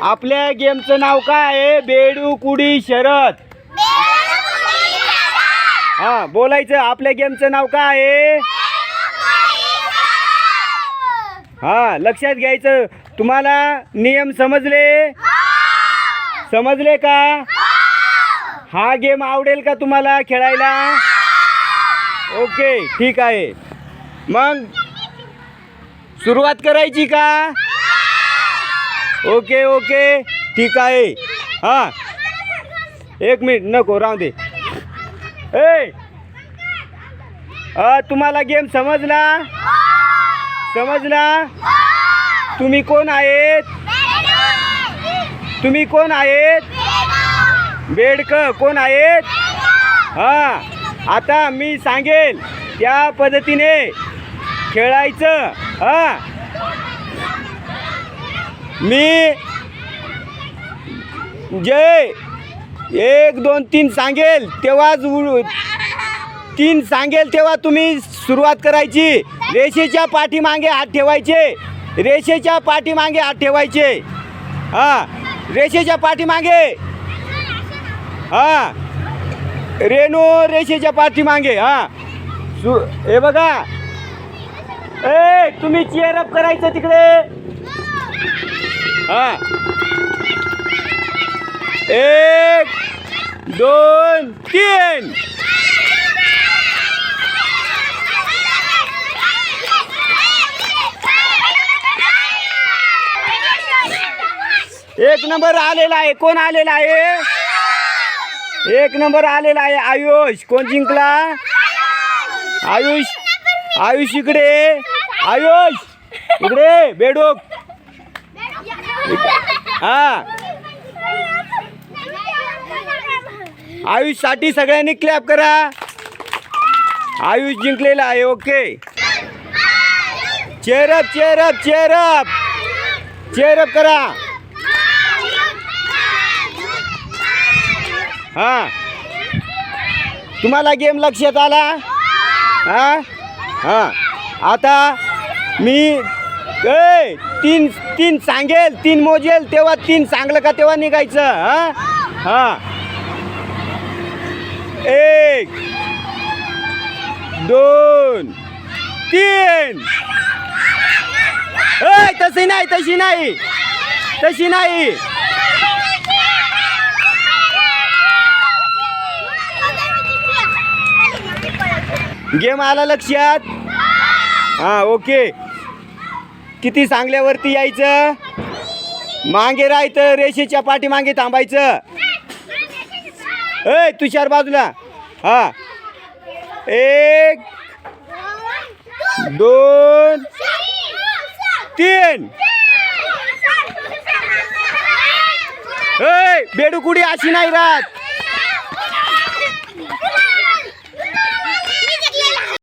आपल्या गेमचं नाव काय आहे? बेडू कुडी शरद. हा बोलायचं आपल्या गेमचं नाव काय आहे? हा लक्षात घ्यायचं. तुम्हाला नियम समजले? समजले का? हा गेम आवडेल का तुम्हाला खेळायला? ओके ठीक आहे. मग सुरुवात करायची का? Okay okay. ठीक आहे. हा. एक मिनिट नको राहू दे. ए! तुम्हाला गेम समजला? समजला? तुम्ही कोण आहेत? तुम्ही कोण आहेत? बेडक कोण आहेत? हां. आता मी सांगेल त्या पद्धतीने खेळायचं हां. मी जे एक दोन तीन सांगेल तेव्हाच तीन सांगेल तेव्हा तुम्ही सुरुवात करायची. रेषेच्या पाठीमागे हात ठेवायचे. रेषेच्या पाठीमागे हात ठेवायचे. हा रेषेच्या पाठीमागे. हा रेणू रेषेच्या पाठीमागे हा. सु हे बघा. ए तुम्ही चेअरअप करायचं तिकडे. हा. एक दोन तीन. एक नंबर आलेला आहे. कोण आलेला आहे? एक नंबर आलेला आहे आयुष. कोण जिंकला? आयुष. आयुष इकडे. आयुष. इकडे बेडूक. हा. आयुषसाठी सगळ्यांनी क्लॅप करा. आयुष जिंकलेला आहे okay cheer up cheer up cheer up cheer up करा. हा. तुम्हाला गेम लक्षात आला? हा? हा. आता मी ए तीन तीन सांगेल तीन मोजेल तेव्हा तीन सांगलं का तेव्हा निघायचं हा? हां. एक दोन तीन. ए तशी नाही तशी नाही. तशी नाही. गेम आला लक्षात? हा ओके किती सांगल्यावरती यायचं? मागे राहायचं रेषेच्या पाठीमागे थांबायचं. ए तुषार बाजूला. हा. एक दोन तीन. ए बेडूकुडी अशी नाही राहत.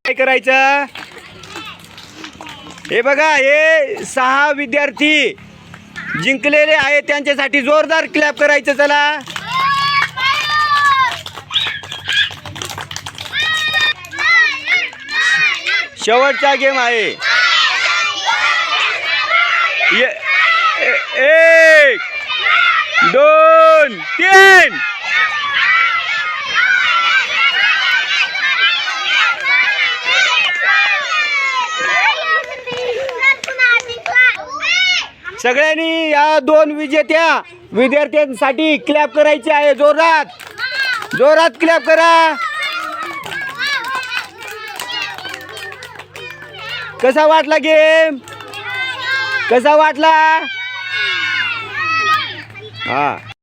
काय करायचं? हे बघा हे सहा विद्यार्थी जिंकलेले आहेत. त्यांच्यासाठी जोरदार क्लॅप करायचं चला. शेवटचा गेम आहे. ये- ए- एक दोन तीन. सगळ्यांनी या दोन विजेत्या विद्यार्थ्यांसाठी क्लॅप करायचे आहे. जोरात. जोरात क्लॅप करा. कसा वाटला गेम कसा वाटला? हा.